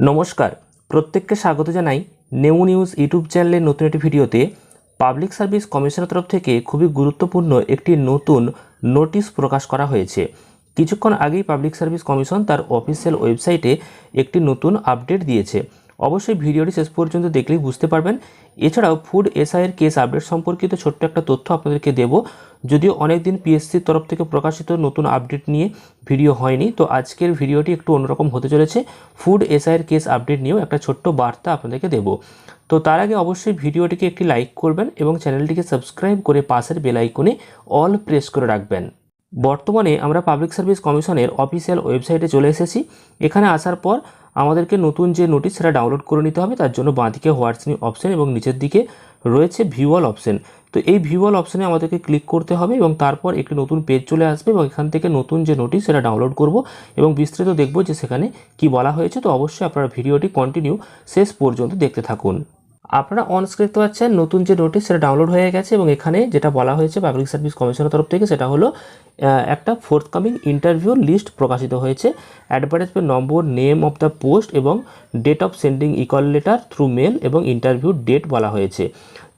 নমস্কার, প্রত্যেককে স্বাগত জানাই নেউ নিউজ ইউটিউব চ্যানেলের নতুন একটি ভিডিওতে। পাবলিক সার্ভিস কমিশনের তরফ থেকে খুবই গুরুত্বপূর্ণ একটি নতুন নোটিশ প্রকাশ করা হয়েছে। কিছুক্ষণ আগেই পাবলিক সার্ভিস কমিশন তার অফিসিয়াল ওয়েবসাইটে একটি নতুন আপডেট দিয়েছে। অবশ্যই ভিডিওটি শেষ পর্যন্ত দেখলেই বুঝতে পারবেন। এছাড়াও ফুড এসআইয়ের কেস আপডেট সম্পর্কিত ছোট্ট একটা তথ্য আপনাদেরকে দেব। যদিও অনেক দিন পিএসসির তরফ থেকে প্রকাশিত নতুন আপডেট নিয়ে ভিডিও হয়নি, তো আজকের ভিডিওটি একটু অন্যরকম হতে চলেছে। ফুড এসআইয়ের কেস আপডেট নিয়েও একটা ছোট্ট বার্তা আপনাদেরকে দেব। তো তার আগে অবশ্যই ভিডিওটিকে একটি লাইক করবেন এবং চ্যানেলটিকে সাবস্ক্রাইব করে পাশের বেল আইকনে অল প্রেস করে রাখবেন। বর্তমানে আমরা পাবলিক সার্ভিস কমিশনের অফিসিয়াল ওয়েবসাইটে চলে এসেছি। এখানে আসার পর আমাদেরকে নতুন যে নোটিশ সেটা ডাউনলোড করে নিতে হবে, তার জন্য বাঁদিকে হোয়াটসঅ্যাপ অপশান এবং নিচের দিকে রয়েছে ভিউয়াল অপশান তো এই ভিউয়াল অপশানে আমাদেরকে ক্লিক করতে হবে এবং তারপর একটি নতুন পেজ চলে আসবে এবং এখান থেকে নতুন যে নোটিশ সেটা ডাউনলোড করব এবং বিস্তারিত দেখব যে সেখানে কি বলা হয়েছে। তো অবশ্যই আপনারা ভিডিওটি কন্টিনিউ শেষ পর্যন্ত দেখতে থাকুন। আপনারা অন স্ক্রিন দেখতে পাচ্ছেন, নতুন যে নোটিশ সেটা ডাউনলোড হয়ে গেছে এবং এখানে যেটা বলা হয়েছে পাবলিক সার্ভিস কমিশনের তরফ থেকে সেটা হলো একটা ফোর্থকামিং ইন্টারভিউ লিস্ট প্রকাশিত হয়েছে। Advertisement number name of the post এবং date of sending ecall letter through mail এবং ইন্টারভিউ ডেট বলা হয়েছে।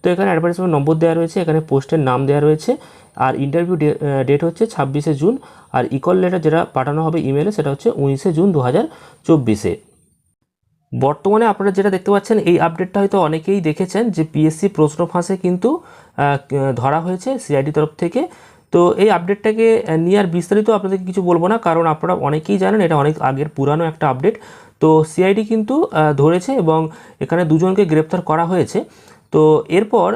তো এখানে অ্যাডভার্টাইজমেন্ট নম্বর দেওয়া রয়েছে, এখানে পোস্টের নাম দেওয়া রয়েছে। আর ইন্টারভিউ ডেট হচ্ছে ছাব্বিশে জুন। আর ইকল লেটার যেটা পাঠানো হবে ইমেলে সেটা হচ্ছে উনিশে জুন দু হাজার চব্বিশে। বর্তমানে আপনারা যেটা দেখতে পাচ্ছেন, এই আপডেটটা হয়তো অনেকেই দেখেছেন যে পিএসসি প্রশ্ন ফাঁসে কিন্তু ধরা হয়েছে সিআইডি তরফ থেকে। তো এই আপডেটটাকে নিয়ে আর বিস্তারিত আপনাদেরকে কিছু বলব না, কারণ আপনারা অনেকেই জানেন এটা অনেক আগের পুরানো একটা আপডেট তো সিআইডি কিন্তু ধরেছে এবং এখানে দুজনকে গ্রেপ্তার করা হয়েছে। তো এরপর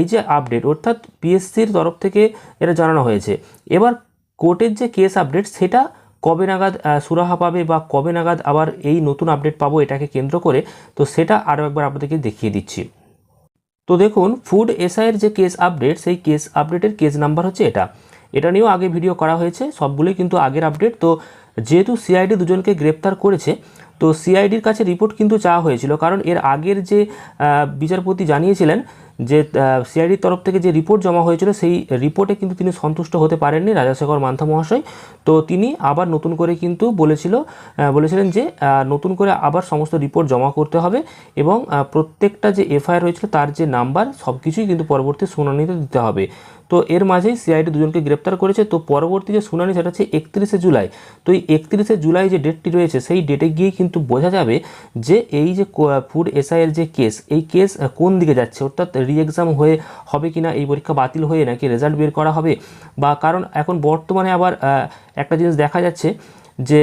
এই যে আপডেট অর্থাৎ পিএসসির তরফ থেকে এটা জানানো হয়েছে। এবার কোর্টের যে কেস আপডেট সেটা কবে নাগাদ সুরাহা পাবে বা কবে নাগাদ আবার এই নতুন আপডেট পাবো এটাকে কেন্দ্র করে, তো সেটা আরও একবার আপনাদেরকে দেখিয়ে দিচ্ছি। তো দেখুন ফুড এসআইয়ের যে কেস আপডেট সেই কেস আপডেটের কেস নাম্বার হচ্ছে এটা। এটা নিয়েও আগে ভিডিও করা হয়েছে, সবগুলোই কিন্তু আগের আপডেট তো যেহেতু সিআইডি দুজনকে গ্রেপ্তার করেছে, তো সিআইডির কাছে রিপোর্ট কিন্তু চাওয়া হয়েছিল। কারণ এর আগের যে বিচারপতি জানিয়েছিলেন যে সিআইডির তরফ থেকে যে রিপোর্ট জমা হয়েছিল, সেই রিপোর্টে কিন্তু তিনি সন্তুষ্ট হতে পারেননি রাজাশেখর মান্থা মহাশয়। তো তিনি আবার নতুন করে কিন্তু বলেছিল বলেছিলেন যে নতুন করে আবার সমস্ত রিপোর্ট জমা করতে হবে এবং প্রত্যেকটা যে এফআইআর হয়েছিল তার যে নাম্বার সব কিছুই কিন্তু পরবর্তী শুনানিতে দিতে হবে। তো এর মাঝেই সিআইডি দুজনকে গ্রেপ্তার করেছে। তো পরবর্তী যে শুনানি, সেটা হচ্ছে একত্রিশে জুলাই। তো এই একত্রিশে জুলাই যে ডেটটি রয়েছে, সেই ডেটে গিয়ে কিন্তু বোঝা যাবে যে এই যে ফুড এসআইয়ের যে কেস এই কেস কোন দিকে যাচ্ছে? অর্থাৎ রি এক্সাম হয়ে হবে কি না এই পরীক্ষা বাতিল হয়ে নাকি রেজাল্ট বের করা হবে? বা কারণ এখন বর্তমানে আবার একটা জিনিস দেখা যাচ্ছে যে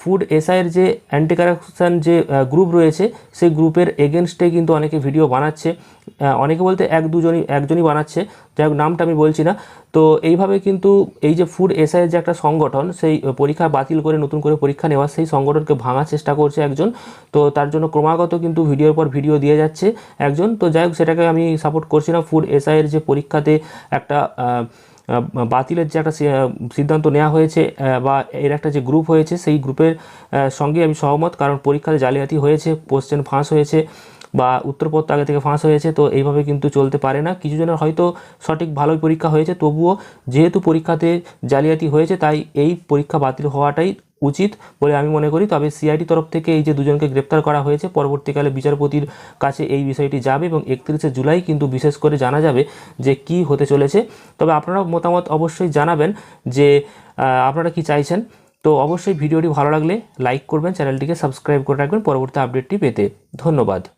ফুড এসআইয়ের যে অ্যান্টি কারাপশন যে গ্রুপ রয়েছে, সেই গ্রুপের এগেনস্টে কিন্তু অনেকে ভিডিও বানাচ্ছে। অনেকে বলতে এক দুজনই, একজনই বানাচ্ছে। যাই নামটা আমি বলছি না। তো এইভাবে কিন্তু এই যে ফুড এসআইয়ের যে একটা সংগঠন, সেই পরীক্ষা বাতিল করে, নতুন করে পরীক্ষা নেওয়া, সেই সংগঠনকে ভাঙার চেষ্টা করছে একজন। তো তার জন্য ক্রমাগত কিন্তু ভিডিওর পর ভিডিও দিয়ে যাচ্ছে একজন। তো যাই হোক, সেটাকে আমি সাপোর্ট করছি না। ফুড এসআইয়ের যে পরীক্ষাতে একটা বাতিলের যে একটা সিদ্ধান্ত নেওয়া হয়েছে বা এর একটা যে গ্রুপ হয়েছে, সেই গ্রুপের সঙ্গে আমি সহমত। কারণ পরীক্ষাতে জালিয়াতি হয়েছে কোশ্চেন ফাঁস হয়েছে, বা উত্তরপত্র আগে থেকে ফাঁস হয়েছে, তো এইভাবে কিন্তু চলতে পারে না। কিছু জনের হয়তো সঠিক ভালোই পরীক্ষা হয়েছে, তবুও যেহেতু পরীক্ষাতে জালিয়াতি হয়েছে, তাই এই পরীক্ষা বাতিল হওয়াটাই উচিত বলে আমি মনে করি। তবে সিআইডি তরফ থেকে এই যে দুজনকে গ্রেপ্তার করা হয়েছে, পরবর্তীকালে বিচারপতির কাছে এই বিষয়টি যাবে এবং একত্রিশে জুলাই কিন্তু বিশেষ করে জানা যাবে যে কি হতে চলেছে। তবে আপনারা মতামত অবশ্যই জানাবেন যে আপনারা কি চাইছেন। তো অবশ্যই ভিডিওটি ভালো লাগলে লাইক করবেন, চ্যানেলটিকে সাবস্ক্রাইব করে রাখবেন। পরবর্তী আপডেটটি পেতে ধন্যবাদ।